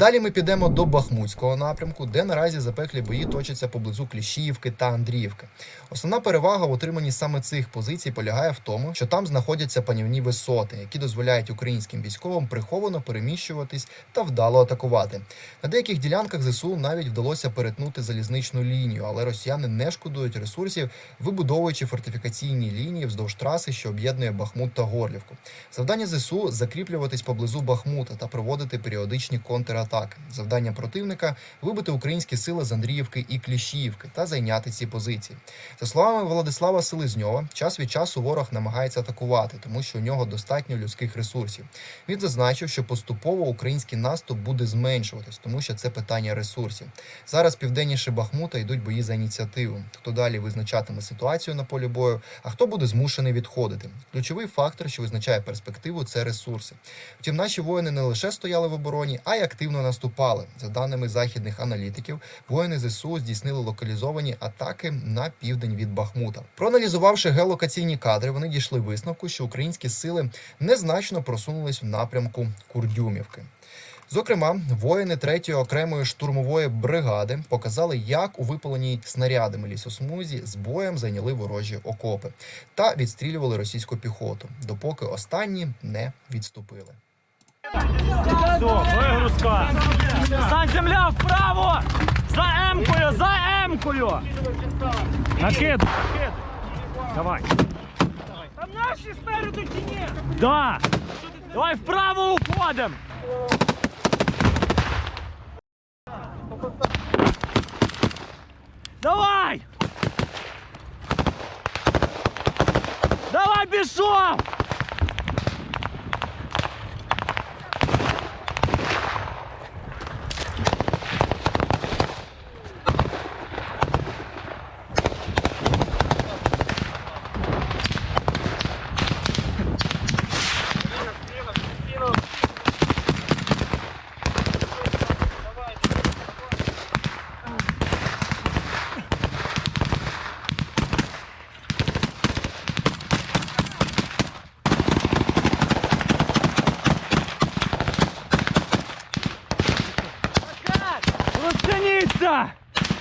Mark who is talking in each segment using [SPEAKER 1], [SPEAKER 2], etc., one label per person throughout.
[SPEAKER 1] Далі ми підемо до Бахмутського напрямку, де наразі запеклі бої точаться поблизу Кліщіївки та Андріївки. Основна перевага в отриманні саме цих позицій полягає в тому, що там знаходяться панівні висоти, які дозволяють українським військовим приховано переміщуватись та вдало атакувати. На деяких ділянках ЗСУ навіть вдалося перетнути залізничну лінію, але росіяни не шкодують ресурсів, вибудовуючи фортифікаційні лінії вздовж траси, що об'єднує Бахмут та Горлівку. Завдання ЗСУ закріплюватись поблизу Бахмута та проводити періодичні контратаки. Завдання противника вибити українські сили з Андріївки і Кліщіївки та зайняти ці позиції. За словами Владислава Селезньова, час від часу ворог намагається атакувати, тому що у нього достатньо людських ресурсів. Він зазначив, що поступово український наступ буде зменшуватись, тому що це питання ресурсів. Зараз південніше Бахмута йдуть бої за ініціативу. Хто далі визначатиме ситуацію на полі бою, а хто буде змушений відходити. Ключовий фактор, що визначає перспективу, це ресурси. Втім, наші воїни не лише стояли в обороні, а й активно наступали. За даними західних аналітиків, воїни ЗСУ здійснили локалізовані атаки на південь від Бахмута. Проаналізувавши геолокаційні кадри, вони дійшли висновку, що українські сили незначно просунулись в напрямку Курдюмівки. Зокрема, воїни 3-ї окремої штурмової бригади показали, як у випаленій снарядами лісосмузі з боєм зайняли ворожі окопи та відстрілювали російську піхоту, допоки останні не відступили.
[SPEAKER 2] Все, вигрузка. Стань земля вправо! За Емкою, за Емкою! Накид, накид. Давай.
[SPEAKER 3] Там наші спереду чи ні?
[SPEAKER 2] Да. Давай вправо уходим. Давай! Давай, бішов!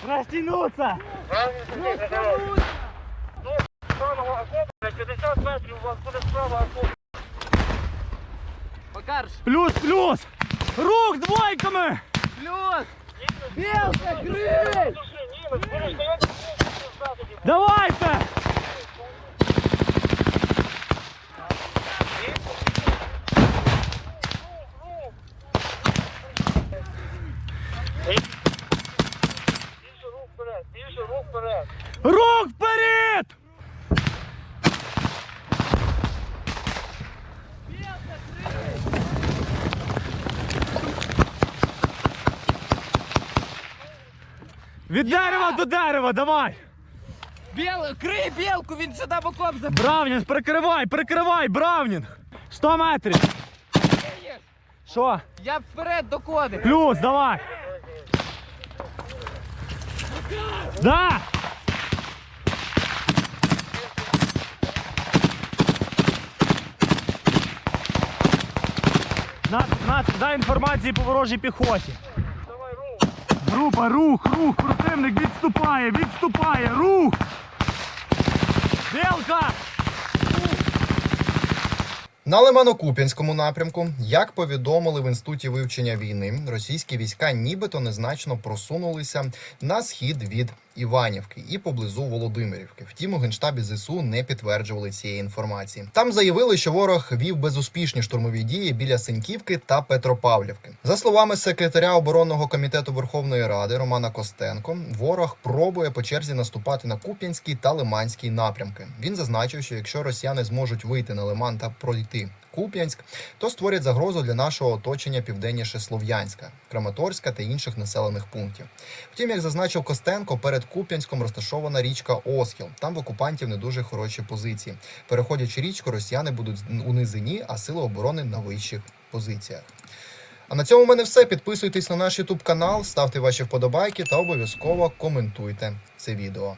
[SPEAKER 2] Розтягнуться!
[SPEAKER 3] 50 метрів у вас буде справа окоп.
[SPEAKER 2] Плюс, плюс! Рух двойками!
[SPEAKER 3] Плюс! Білка, гриль!
[SPEAKER 2] Давайте!
[SPEAKER 3] Більше рук вперед, більше рук вперед.
[SPEAKER 2] Від дерева до дерева, давай!
[SPEAKER 4] Біл, крий білку, він сюди в окоп забив.
[SPEAKER 2] Браунінг, прикривай, прикривай, Браунінг! 100 метрів! Що?
[SPEAKER 4] Я вперед до коди.
[SPEAKER 2] Плюс, давай! Да! На, на, дай інформації по ворожій піхоті. Група, рух, рух, противник відступає, відступає, рух! Білка!
[SPEAKER 1] На Лимано-Куп'янському напрямку, як повідомили в інституті вивчення війни, російські війська нібито незначно просунулися на схід від Іванівки і поблизу Володимирівки. Втім, у генштабі ЗСУ не підтверджували цієї інформації. Там заявили, що ворог вів безуспішні штурмові дії біля Сеньківки та Петропавлівки. За словами секретаря оборонного комітету Верховної Ради Романа Костенко, ворог пробує по черзі наступати на Куп'янський та Лиманський напрямки. Він зазначив, що якщо росіяни зможуть вийти на Лиман та пройти Куп'янськ, то створять загрозу для нашого оточення південніше Слов'янська, Краматорська та інших населених пунктів. Втім, як зазначив Костенко, перед Куп'янськом розташована річка Оскіл. Там в окупантів не дуже хороші позиції. Переходячи річку, росіяни будуть у низині, а сили оборони на вищих позиціях. А на цьому в мене все. Підписуйтесь на наш YouTube канал, ставте ваші вподобайки та обов'язково коментуйте це відео.